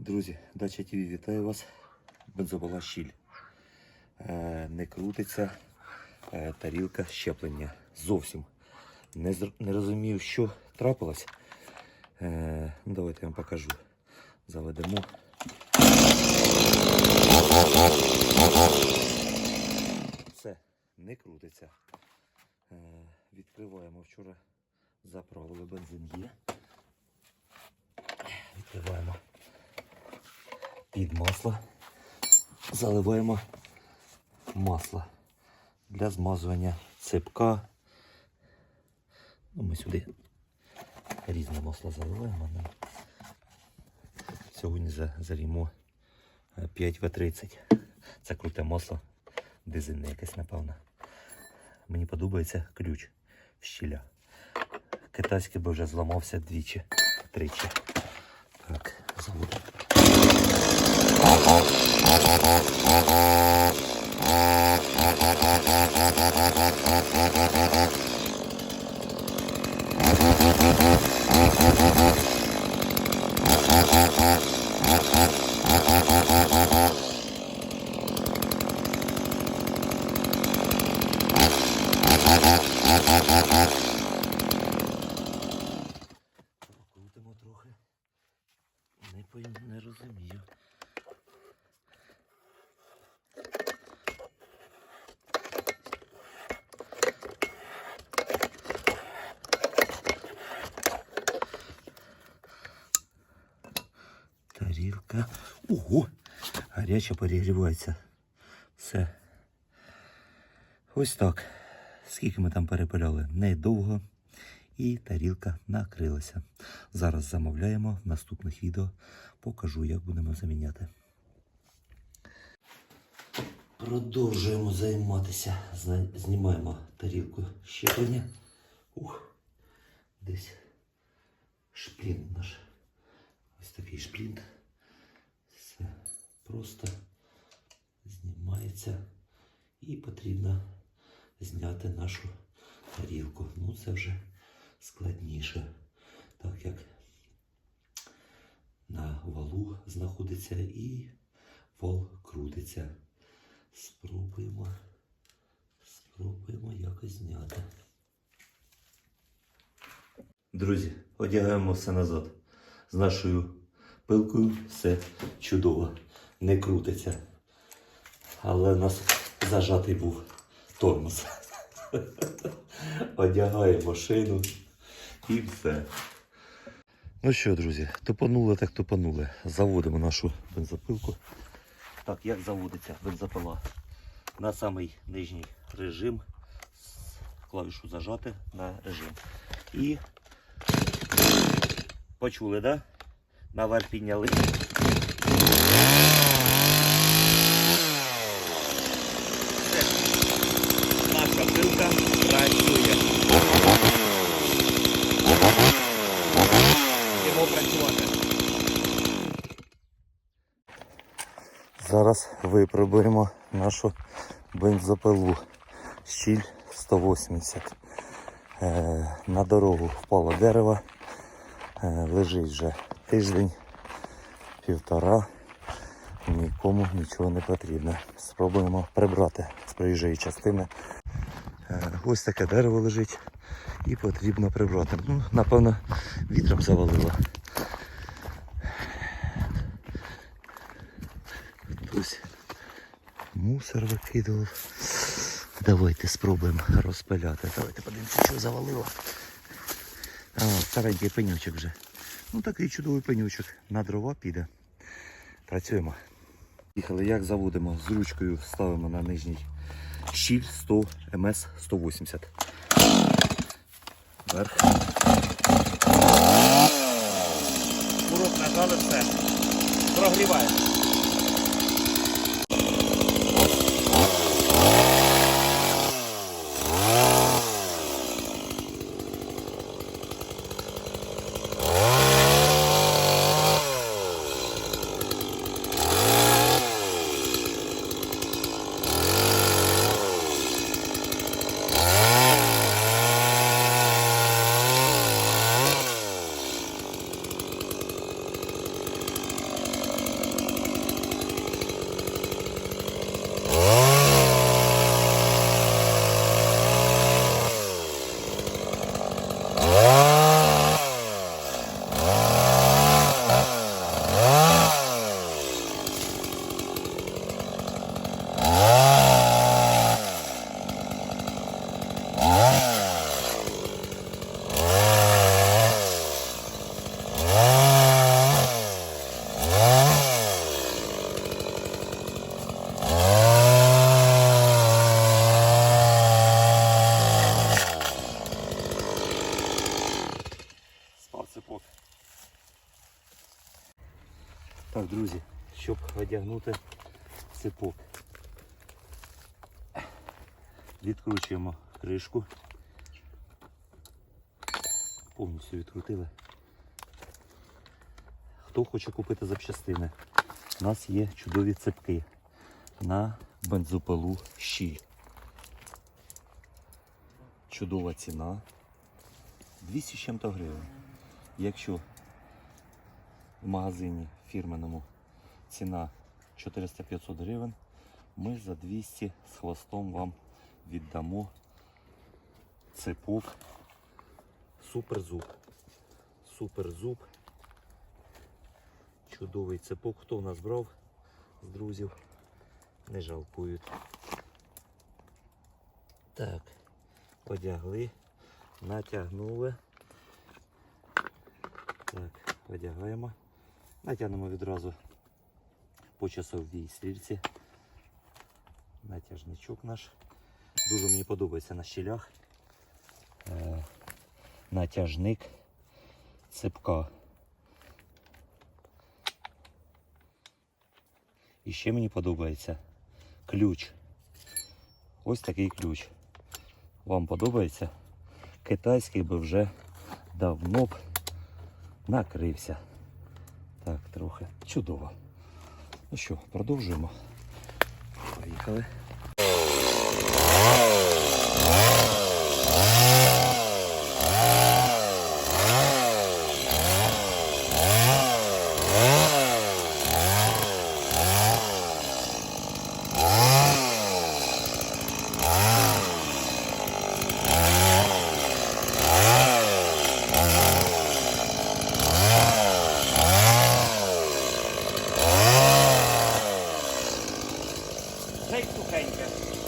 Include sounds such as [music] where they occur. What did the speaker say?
Друзі, Дача ТВ вітаю вас. Бензовала щіль. Е, не крутиться е, тарілка щеплення. Зовсім. Не, не розумію, що трапилось. Е, ну, давайте я вам покажу. Заведемо. Все, не крутиться. Відкриваємо вчора. Заправили бензин є. Відкриваємо під масло. Заливаємо масло для змазування цепка. Ну, ми сюди різне масло заливаємо. Сьогодні за- залімо 5В30. Це круте масло. Дизельне якесь, напевно. Мені подобається ключ в щіля. Китайський би вже зламався двічі, тричі. Так, заводимо. Покрутимо трохи. Не, не розумію. Тарілка. Ого! Гаряче перегрівається. Все. Ось так. Скільки ми там перепиляли? Недовго. І тарілка накрилася. Зараз замовляємо в наступних відео. Покажу, як будемо заміняти. Продовжуємо займатися. Знімаємо тарілку щеплення. Ух, десь шплінт наш. Ось такий шплінт. Просто знімається. І потрібно зняти нашу тарілку. Ну, це вже складніше, так як на валу знаходиться і вал крутиться. Спробуємо, спробуємо якось зняти. Друзі, одягаємо все назад. З нашою пилкою все чудово, не крутиться. Але в нас зажатий був тормоз. [laughs] Одягаємо шину і все. Ну що, друзі, тупанули так тупанули. Заводимо нашу бензопилку. Так, як заводиться бензопила? На самий нижній режим. Клавішу зажати на режим. І почули, да? Наверх підняли. Зараз випробуємо нашу бензопилу. Щіль 180. Е, на дорогу впало дерево. Е, лежить вже тиждень, півтора. Нікому нічого не потрібно. Спробуємо прибрати з проїжджої частини. Е, ось таке дерево лежить і потрібно прибрати. Ну, напевно, вітром завалило. Мусор викидував. Давайте спробуємо розпиляти. Давайте подивимося, що завалило. А, старенький пенючок вже. Ну такий чудовий пенючок. На дрова піде. Працюємо. Їхали, як заводимо? З ручкою ставимо на нижній щіль 100 МС 180. Вверх. Курок нажали все. Прогріваємо. Друзі, щоб одягнути цепок. Відкручуємо кришку. Повністю відкрутили. Хто хоче купити запчастини, у нас є чудові цепки на бензопилу щіль. Чудова ціна. 200 з чим-то гривень. Якщо в магазині фірменному ціна 400-500 гривень, ми за 200 з хвостом вам віддамо цепок суперзуб. Суперзуб. Чудовий цепок. Хто в нас брав з друзів? Не жалкують. Так, одягли, натягнули. Так, одягаємо. Натягнемо відразу по часовій стрільці. Натяжничок наш. Дуже мені подобається на щілях. Е, натяжник цепка. І ще мені подобається ключ. Ось такий ключ. Вам подобається? Китайський би вже давно б накрився. Так, трохи. Чудово. Ну що, продовжуємо. Поїхали. like to hang them.